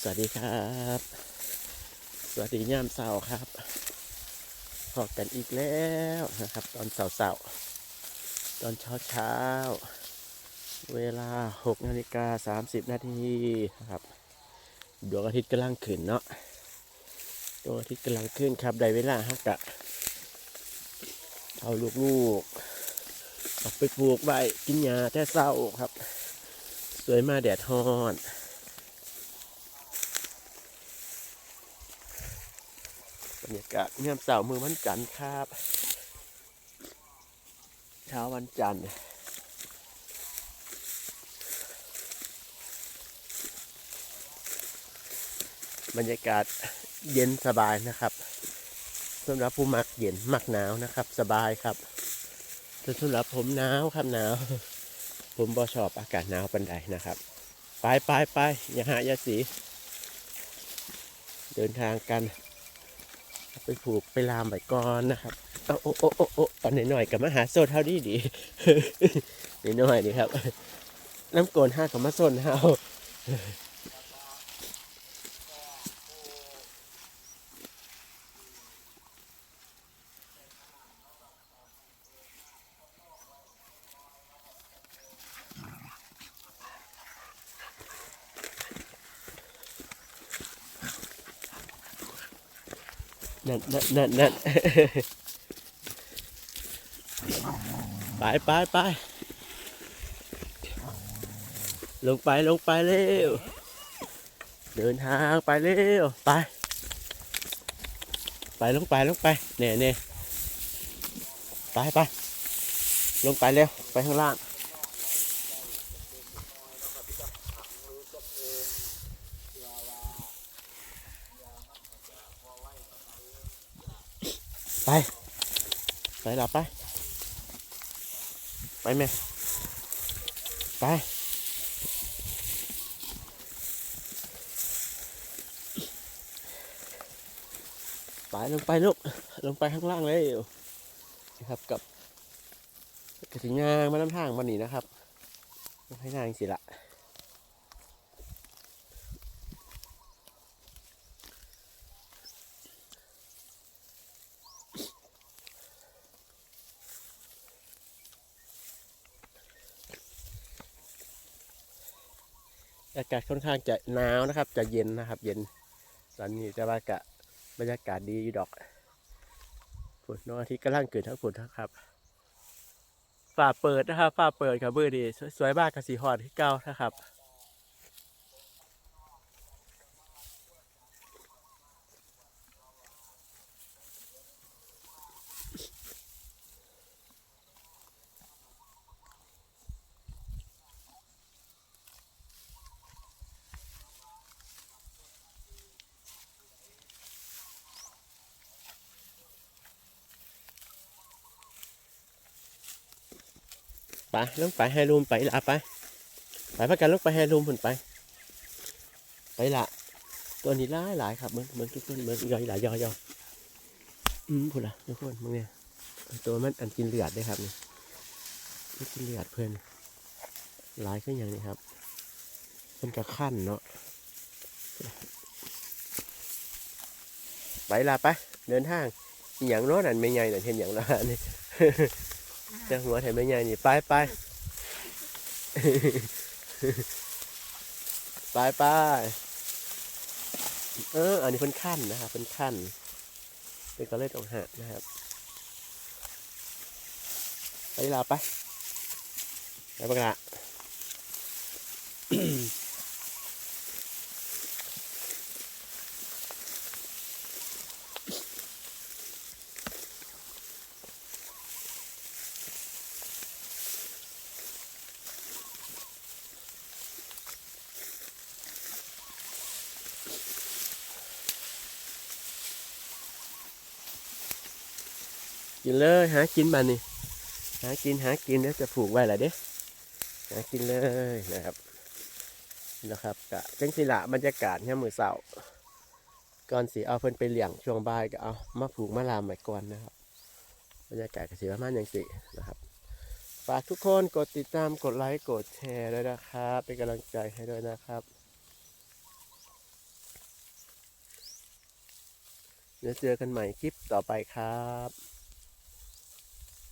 สวัสดีครับ สวัสดีย่ามเสาครับพบกันอีกแล้วนะครับ ตอนเสาเสาตอนเช้าเช้า เวลา6นาฬิกา30 นาทีนะครับดวงอาทิตย์กำลังขึ้นเนาะดวงอาทิตย์กำลังขึ้นครับได้เวลาฮักกะเอาลูกๆออกไปปลูกใบกินหญ้าแต่เศร้าครับ สวยมาแดดฮ้อน รรยากาศงามเสาร์มือวันจันทร์ครับ เช้าวันจันทร์บรรยากาศเย็นสบายนะครับสำหรับผู้มักเย็นมักหนาวนะครับ สบายครับแต่สำหรับผมหนาวครับหนาว ผมบ่ชอบอากาศหนาวปันใดนะครับ ไปไปไปอย่าหาอย่าสี เดินทางกัน ไปผูกไปลามไปก่อนนะครับเอาโอ้โอ้โอ้โอ้ตอนหน่อยๆกับมาหาโซนเท่าดีดีหน่อยๆนี่ครับน้ำโกนห้ากับมาโซนเท่า นั่นนั่นนั่นนั่นไปไปไปลงไปลงไปเร็ว เดินทางไปเร็ว ไป ไปลงไปลงไปเน่เน่ไปไปลงไปเร็ว ไปข้างล่าง ไป ไปหลับไป ไปแม่ ไป ไปลงไปลูก ลงไปข้างล่างเลยนะครับกับกระถิงงางมาน้ำทางมานี่นะครับให้นางสิละ อากาศค่อนข้างจะหนาวนะครับ จะเย็นนะครับ เย็น ตอนนี้จะว่ากะบรรยากาศดีดอกฝนน้องอาทิตย์กำลังเกิดทั้งฝนทั้งครับฝ่าเปิดนะครับฝ่าเปิดครับเบอร์ดีสวยสวยมากกับสีหอดที่เก้านะครับ ไปลงไปให้รูมไปละไปไปพักกันลงไปให้รูมผนไป ไปละตัวนี้หลายหลายครับเหมือนเหมือนทุกคนเหมือนย่อยหลายย่อยย่อยอืมพูดละทุกคนมึงเนี่ยตัวมันอันกินเลือดได้ครับนี่มันกินเลือดเพื่อนหลายขึ้นอย่างนี้ครับเป็นกระขั้นเนาะไปละไปเดินทางอย่างน้นอันไม่ใหญ่แต่เห็นอย่างละนี่ จะหัวแถมไม่ใหญ่นี่ไปไปไปไปเออ อันนี้เป็นขั้นนะครับเป็นขั้นเป็นก็เลยตรงหานะครับไปลาไปไปบักละ กินเลยหากินมานี่หากินหากินแล้วจะผูกไว้แหละเด้หากินเลยนะครับนะครับกะจังสิละบรรยากาศเนี่ยมือเสาร์ก่อนสิเอาเพิ่นไปเลี้ยงช่วงบ่ายก็เอามาผูกมาลามไว้ก่อนนะครับบรรยากาศกสิประมาณอย่างสินะครับฝากทุกคนกดติดตามกดไลค์กดแชร์ด้วยนะครับเป็นกำลังใจให้ด้วยนะครับเดี๋ยวเจอกันใหม่คลิปต่อไปครับ